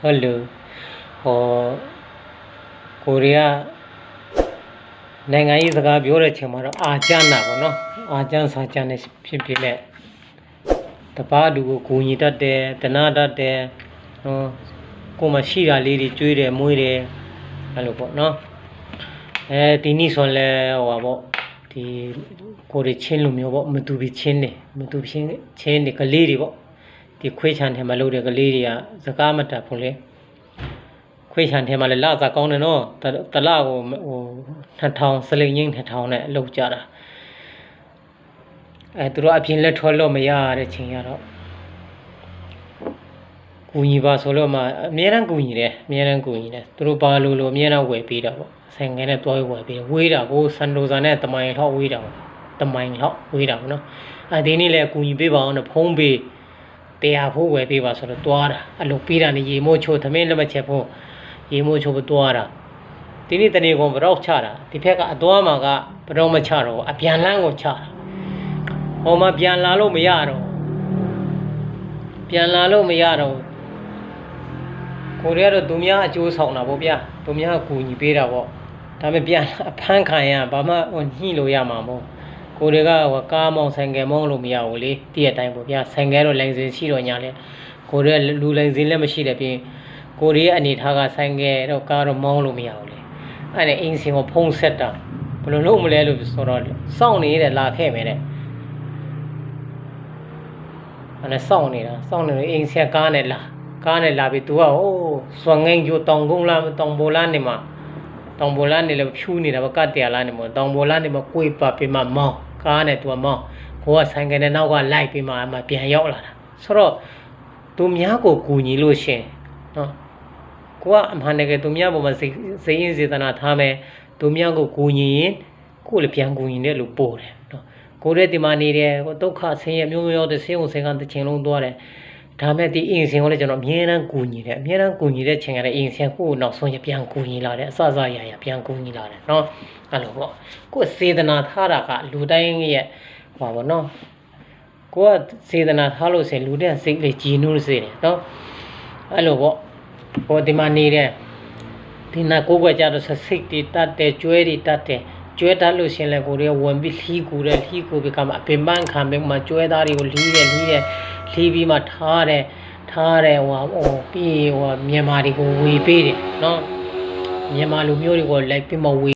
ဟုတ်လို့ဟောကိုရီးယားနိုင်ငံရေးစကားပြောတဲ့ချိန်မှာတော့အာကျန်းတာပေါ့နော်အာကျန်းစာကျန်းနေဖြစ်ဖြစ်လက်တပားလူကိုဂူညီတတ်တယ်တနာတတ်တယ်ဟောကိုယ်မှရှိတာလေးတွေကျွေးတယ်မွေးတယ်အဲ့လိုပေါ့နော်အဲဒီနေ့ဆိုလဲဟိုပါပေါ့ဒီကိုရီချင်းလူမျိုးပေါ့မတူပြီးချင်းနေမတူချင်းချင်းနေကလေးတွေပေါ့ ဒီခွေးချန်ထဲမှာလုပ်တဲ့ကလေးတွေကစကားမတတ်ဘူးလေခွေးချန်ထဲမှာလည်းလစာကောင်းတယ်နော်တတလကိုဟို2000စလိန်ငိမ့်2000နဲ့အလုပ်ကြတာအဲသူတို့အပြင်လက်ထွက်လို့မရတဲ့ချိန်ရတော့ကူညီပါဆိုလို့မှအများရန်ကူညီတယ်အများရန်ကူညီတယ်သူတို့ဘာလို့လို့အများရန်ဝယ်ပေးတာပေါ့ဆိုင်ငယ်နဲ့တွားဝယ်ပေးတယ်ဝေးတာကိုစန်ဒိုဇာနဲ့တမိုင်ထောက်ဝေးတာပေါ့တမိုင်ထောက်ဝေးတာပေါ့နော်အဲဒီနေ့လည်းကူညီပေးပါအောင်နဲ့ဖုံးပေး တရားဖို့ဝယ်ပေးပါဆိုတော့တွားတာအလုပ်ပေးတာနေရေမိုးချိုးသမင်းလက်မချက်ဖို့ရေမိုးချိုးဖို့တွားတာဒီနေ့တနေ့ကောင်ဘရောက်ချတာဒီဘက်ကအသွားမှာကဘရောက်မချတော့ဘူးအပြန်လန်းကိုချတာဟောမှာပြန်လာလို့မရတော့ပြန်လာလို့မရတော့ကိုရီးယားတော့သူများအကျိုးဆောင်တာပေါ့ဗျာသူများအကူညီပေးတာပေါ့ဒါပေမဲ့ပြန်အဖမ်းခံရဘာမှဟိုညှိလို့ရမှာမဟုတ် ကိုတွေကဟိုကားမောင်းဆိုင်ကယ်မောင်းလို့မရဘူးလေတည့်ရတိုင်းပေါ့ဗျာဆိုင်ကယ်တော့လိုင်စင်ရှိတော့ညာလေကိုတွေကလူလိုင်စင်လည်းမရှိတဲ့ပြင်ကိုတွေရဲ့အနေထားကဆိုင်ကယ်တော့ကားတော့မောင်းလို့မရဘူးလေအဲ့ဒါအင်းစင်ကိုဖုံးဆက်တာဘယ်လိုလုပ်မလဲလို့ဆိုတော့စောင့်နေတဲ့လာခဲ့မယ်တဲ့အဲ့ဒါစောင့်နေတာစောင့်နေလို့အင်းဆက်ကားနဲ့လာကားနဲ့လာပြီး तू ကဟိုးစွန်ငိမ့်ကျိုတောင်ကုန်းလားတောင်ပိုလားနေမှာတောင်ပေါ်လာနေလည်းဖြူးနေတာဗကတ်တရားလာနေမို့တောင်ပေါ်လာနေမှာကိုယ်ပါပြမမောင်း ကားနဲ့သူကမောင်းကိုကဆိုင်ကနေနောက်ကလိုက်ပြီးမှအမှပြန်ရောက်လာတာဆိုတော့သူများကိုကူညီလို့ရှင်နော်ကိုကအမှန်တကယ်သူများပေါ်မှာစိတ်စိတ်ရင်းစေတနာထားမယ်သူများကိုကူညီရင်ကိုယ်လည်းပြန်ကူညီတယ်လို့ပို့တယ်နော်ကိုယ်ရဲ့ဒီမှာနေတယ်ကိုဒုက္ခဆင်းရဲမျိုးမျိုးတဲ့ဆင်းုံဆင်းကတစ်ချိန်လုံးသွားတယ် ဒါမဲ့ဒီအင်းစင်ကိုလည်းကျွန်တော်အမြဲတမ်းကူညီတယ်အမြဲတမ်းကူညီတဲ့ချိန်ကလည်းအင်းစင်ကိုနောက်ဆုံးရပြန်ကူညီလာတယ်အစစရရပြန်ကူညီလာတယ်เนาะအဲ့လိုပေါ့ကိုယ်စေတနာထားတာကလူတိုင်းရဲ့ဟောပါเนาะကိုကစေတနာထားလို့ဆိုရင်လူတဲ့စိတ်လေးကြည်နူးစေတယ်เนาะအဲ့လိုပေါ့ဟိုဒီမှာနေတဲ့ဒီနာကိုကွယ်ကြတော့စိတ်တွေတတ်တယ်ကျွဲတွေတတ်တယ်ကျွဲတတ်လို့ရှင်လဲကိုရီးယားဝင်ပြီးလှီးကူတယ်လှီးကူပြီးကမှအပင်ပန်းခံပြီးမှကျွဲသားတွေကိုလှီးတယ်လှီးတယ် လှီးပြီးမှထားတယ်ထားတယ်ဟိုဟိုပြီးဟိုမြန်မာတွေကိုဝေပေးတယ်နော်မြန်မာလူမျိုးတွေကိုလိုက်ပြီးမှဝေ